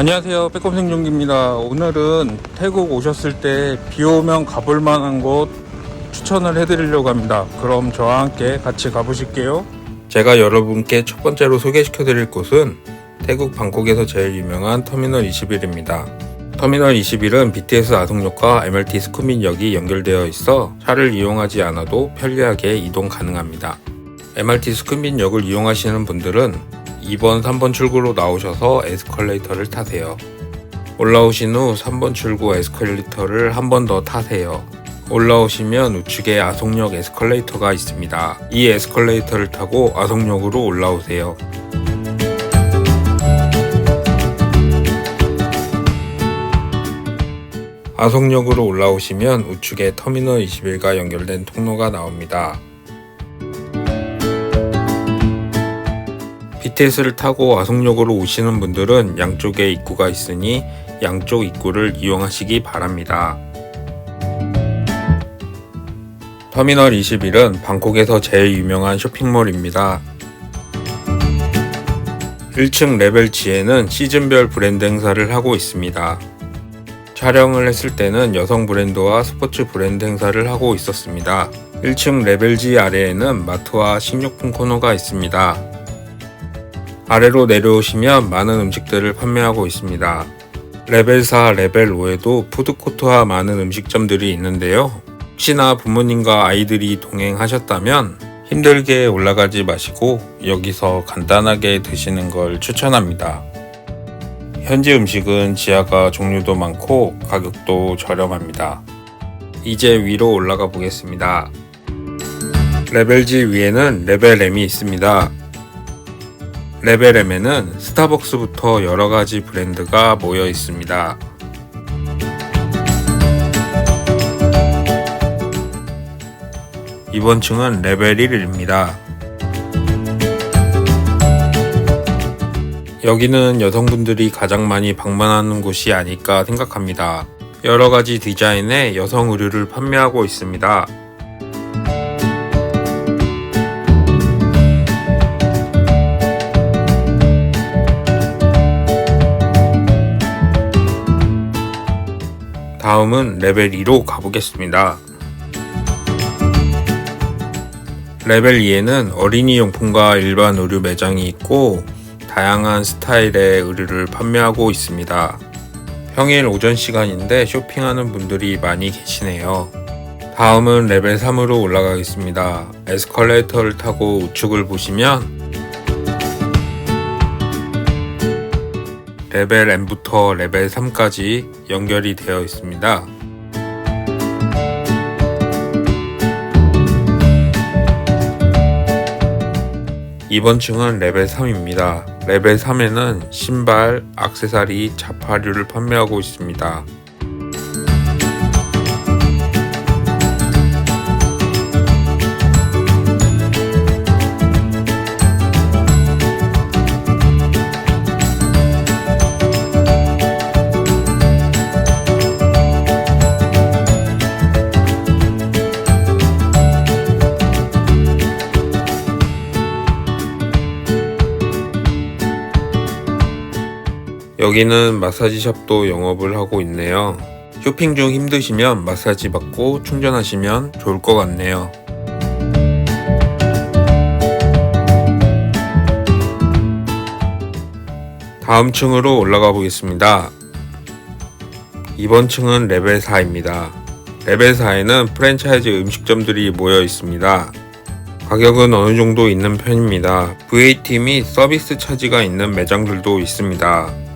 안녕하세요. 빼꼼생존기입니다. 오늘은 태국 오셨을 때 비 오면 가볼 만한 곳 추천을 해드리려고 합니다. 그럼 저와 함께 같이 가보실게요. 제가 여러분께 첫 번째로 소개시켜 드릴 곳은 태국 방콕에서 제일 유명한 터미널 21입니다. 터미널 21은 BTS 아송역과 MRT 스쿠민역이 연결되어 있어 차를 이용하지 않아도 편리하게 이동 가능합니다. MRT 스쿠민역을 이용하시는 분들은 2번, 3번 출구로 나오셔서 에스컬레이터를 타세요. 올라오신 후 3번 출구 에스컬레이터를 한 번 더 타세요. 올라오시면 우측에 아송역 에스컬레이터가 있습니다. 이 에스컬레이터를 타고 아송역으로 올라오세요. 아송역으로 올라오시면 우측에 터미널 21과 연결된 통로가 나옵니다. BTS를 타고 아송역으로 오시는 분들은 양쪽에 입구가 있으니 양쪽 입구를 이용하시기 바랍니다. 터미널 21은 방콕에서 제일 유명한 쇼핑몰입니다. 1층 레벨 G에는 시즌별 브랜드 행사를 하고 있습니다. 촬영을 했을 때는 여성 브랜드와 스포츠 브랜드 행사를 하고 있었습니다. 1층 레벨 G 아래에는 마트와 식료품 코너가 있습니다. 아래로 내려오시면 많은 음식들을 판매하고 있습니다. 레벨 4, 레벨 5에도 푸드코트와 많은 음식점들이 있는데요. 혹시나 부모님과 아이들이 동행하셨다면 힘들게 올라가지 마시고 여기서 간단하게 드시는 걸 추천합니다. 현지 음식은 지하가 종류도 많고 가격도 저렴합니다. 이제 위로 올라가 보겠습니다. 레벨 G 위에는 레벨 M이 있습니다. 레벨 M에는 스타벅스부터 여러 가지 브랜드가 모여 있습니다. 이번 층은 레벨 1입니다. 여기는 여성분들이 가장 많이 방문하는 곳이 아닐까 생각합니다. 여러 가지 디자인의 여성 의류를 판매하고 있습니다. 다음은 레벨 2로 가보겠습니다. 레벨 2에는 어린이 용품과 일반 의류 매장이 있고 다양한 스타일의 의류를 판매하고 있습니다. 평일 오전 시간인데 쇼핑하는 분들이 많이 계시네요. 다음은 레벨 3으로 올라가겠습니다. 에스컬레이터를 타고 우측을 보시면 레벨 M부터 레벨 3까지 연결이 되어 있습니다. 이번 층은 레벨 3입니다. 레벨 3에는 신발, 악세사리, 자파류를 판매하고 있습니다. 여기는 마사지샵도 영업을 하고 있네요. 쇼핑 중 힘드시면 마사지 받고 충전하시면 좋을 것 같네요. 다음 층으로 올라가 보겠습니다. 이번 층은 레벨 4입니다. 레벨 4에는 프랜차이즈 음식점들이 모여 있습니다. 가격은 어느 정도 있는 편입니다. VAT 및 서비스 차지가 있는 매장들도 있습니다.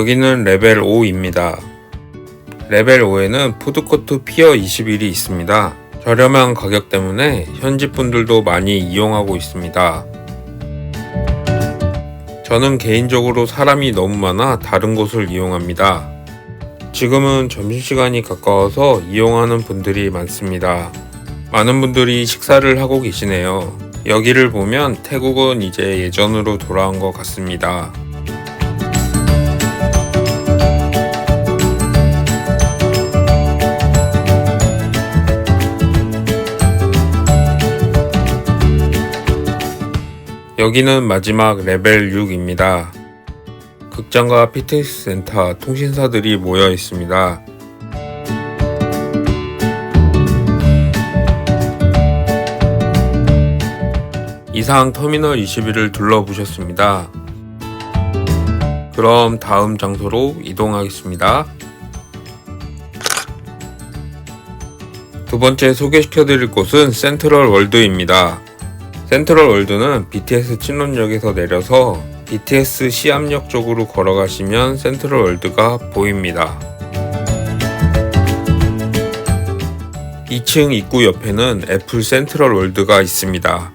여기는 레벨 5입니다. 레벨 5에는 푸드코트 피어 21이 있습니다. 저렴한 가격 때문에 현지 분들도 많이 이용하고 있습니다. 저는 개인적으로 사람이 너무 많아 다른 곳을 이용합니다. 지금은 점심시간이 가까워서 이용하는 분들이 많습니다. 많은 분들이 식사를 하고 계시네요. 여기를 보면 태국은 이제 예전으로 돌아온 것 같습니다. 여기는 마지막 레벨 6입니다. 극장과 피트니스 센터, 통신사들이 모여 있습니다. 이상 터미널 21을 둘러보셨습니다. 그럼 다음 장소로 이동하겠습니다. 두 번째 소개시켜 드릴 곳은 센트럴 월드입니다. 센트럴 월드는 BTS 친원역에서 내려서 BTS 시암역 쪽으로 걸어가시면 센트럴 월드가 보입니다. 2층 입구 옆에는 애플 센트럴 월드가 있습니다.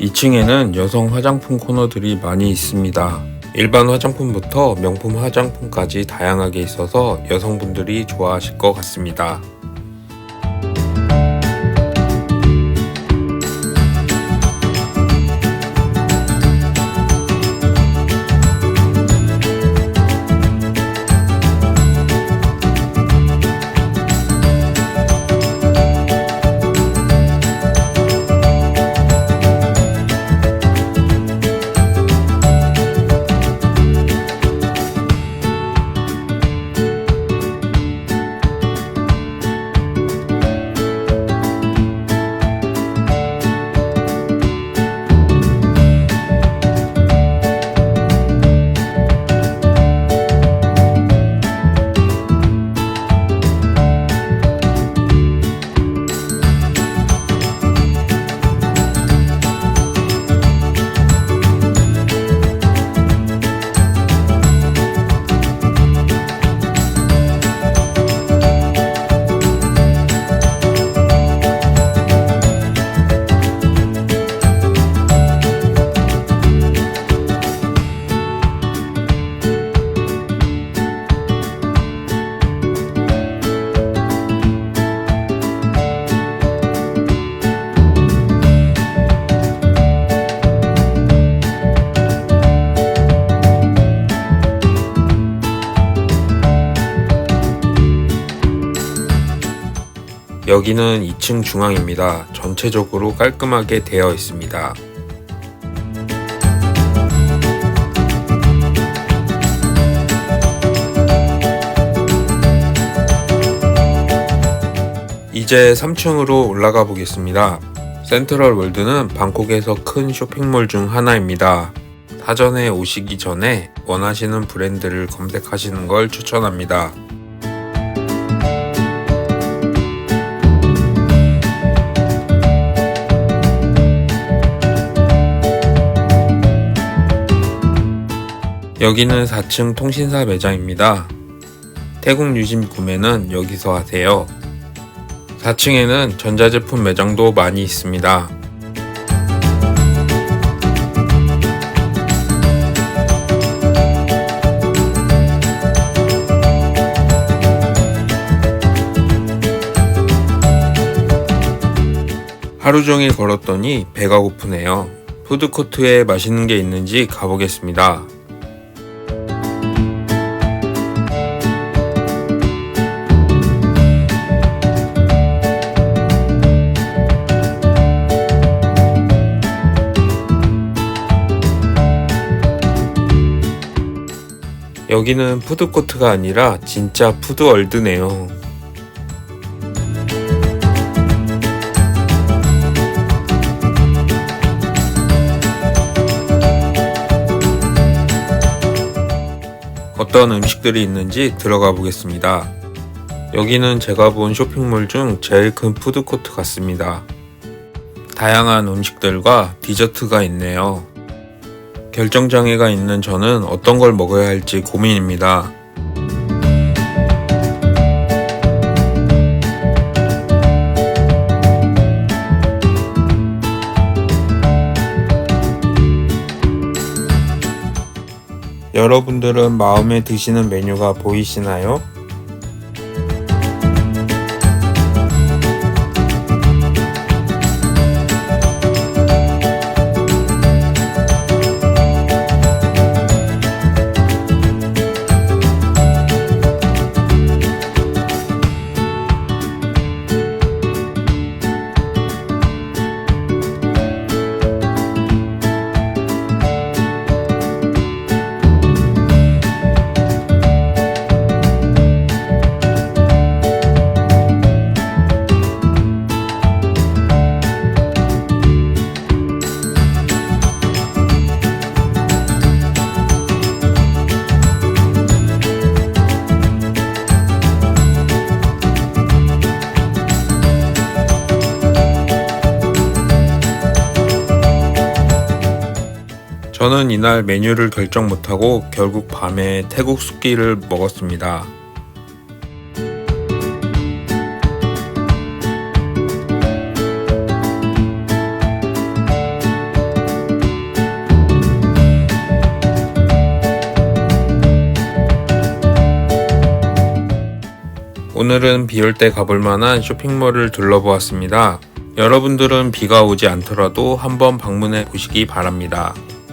2층에는 여성 화장품 코너들이 많이 있습니다. 일반 화장품부터 명품 화장품까지 다양하게 있어서 여성분들이 좋아하실 것 같습니다. 여기는 2층 중앙입니다. 전체적으로 깔끔하게 되어 있습니다. 이제 3층으로 올라가 보겠습니다. 센트럴 월드는 방콕에서 큰 쇼핑몰 중 하나입니다. 사전에 오시기 전에 원하시는 브랜드를 검색하시는 걸 추천합니다. 여기는 4층 통신사 매장입니다. 태국 유심 구매는 여기서 하세요. 4층에는 전자제품 매장도 많이 있습니다. 하루 종일 걸었더니 배가 고프네요. 푸드코트에 맛있는 게 있는지 가보겠습니다. 여기는 푸드코트가 아니라 진짜 푸드월드네요. 어떤 음식들이 있는지 들어가 보겠습니다. 여기는 제가 본 쇼핑몰 중 제일 큰 푸드코트 같습니다. 다양한 음식들과 디저트가 있네요. 결정장애가 있는 저는 어떤 걸 먹어야 할지 고민입니다. 여러분들은 마음에 드시는 메뉴가 보이시나요? 저는 이날 메뉴를 결정 못하고 결국 밤에 태국 숲기를 먹었습니다. 오늘은 비 올 때 가볼 만한 쇼핑몰을 둘러보았습니다. 여러분들은 비가 오지 않더라도 한번 방문해 보시기 바랍니다.